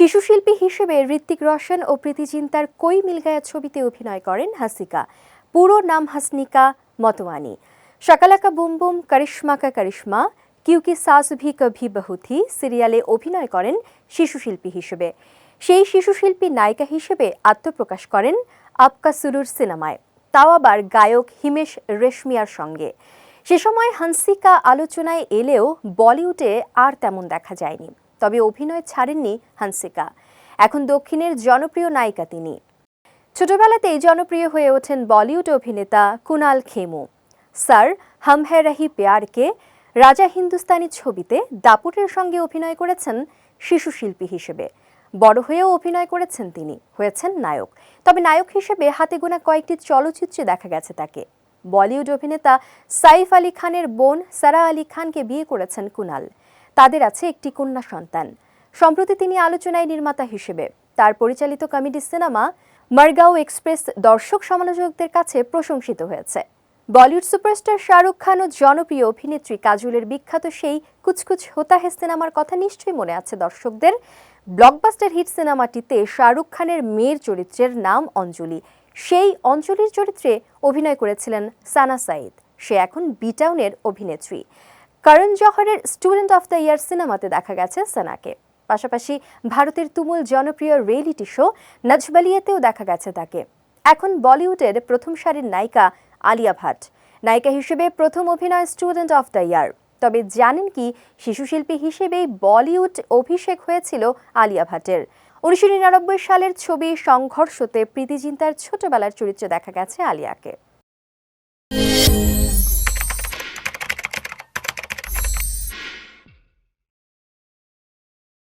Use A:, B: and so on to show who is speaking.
A: শিশুশিল্পী হিসেবে ঋত্বিক রোশন ও প্রীতি জিন্তার কই মিলগায়া ছবিতে অভিনয় করেন হাসিকা। পুরো নাম হাসনিকা মতওয়ানি শাকালাকা বুম বুম, করিশ্মা কা করিশ্মা, কিউকি সাস ভি কভি বহুথি সিরিয়ালে অভিনয় করেন শিশুশিল্পী হিসেবে। সেই শিশুশিল্পী নায়িকা হিসেবে আত্মপ্রকাশ করেন আপকা সুরুর সিনেমায়। তাও আবার গায়ক হিমেশ রেশমিয়ার সঙ্গে। সে সময় হান্সিকা আলোচনায় এলেও বলিউডে আর তেমন দেখা যায়নি। তবে অভিনয় ছাড়েননি হান্সিকা। এখন দক্ষিণের জনপ্রিয় নায়িকা তিনি। ছোটবেলাতেই জনপ্রিয় হয়ে ওঠেন বলিউড অভিনেতা কুনাল খেমু। স্যার, হাম হ্যায় রহি পেয়ারকে রাজা হিন্দুস্তানি ছবিতে দাপুটের সঙ্গে অভিনয় করেছেন শিশু শিল্পী হিসেবে। বড় হয়েও অভিনয় করেছেন তিনি, হয়েছেন নায়ক। তবে নায়ক হিসেবে হাতে গোনা কয়েকটি চলচ্চিত্রে দেখা গেছে তাকে। বলিউড অভিনেতা সাইফ আলী খানের বোন সারা আলী খানকে বিয়ে করেছেন কুনাল। তাদের আছে একটি কন্যা সন্তান। সম্প্রতি তিনি আলোচনায় নির্মাতা হিসেবে। তার পরিচালিত কমেডি সিনেমা মারগাঁও এক্সপ্রেস দর্শক সমালোচকদের কাছে প্রশংসিত হয়েছে। বলিউড সুপারস্টার শাহরুখ খান ও জনপ্রিয় অভিনেত্রী কাজলের বিখ্যাত সেই কুচকুচ হোতা হে সিনেমার কথা নিশ্চয়ই মনে আছে দর্শকদের। ব্লকবাস্টার হিট সিনেমাটিতে শাহরুখ খানের মেয়ের চরিত্রের নাম অঞ্জলি। সেই অঞ্জলির চরিত্রে অভিনয় করেছিলেন সানা সাইদ সে এখন বিটাউনের অভিনেত্রী। করণ জহরের স্টুডেন্ট অফ দ্য ইয়ার সিনেমাতে দেখা গেছে সানাকে। পাশাপাশি ভারতের তুমুল জনপ্রিয় রিয়েলিটি শো নজবালিয়াতেও দেখা গেছে তাকে। এখন বলিউডের প্রথম সারির নায়িকা আলিয়া ভাট। নায়িকা হিসেবে প্রথম অভিনয় স্টুডেন্ট অফ দ্য ইয়ার। তবে জানেন কি, শিশুশিল্পী হিসেবেই বলিউড অভিষেক হয়েছিল আলিয়া ভাটের। উনিশশো নিরানব্বই সালের ছবি সংঘর্ষতে প্রীতি জিন্তার ছোটবেলার চরিত্রে দেখা গেছে আলিয়াকে।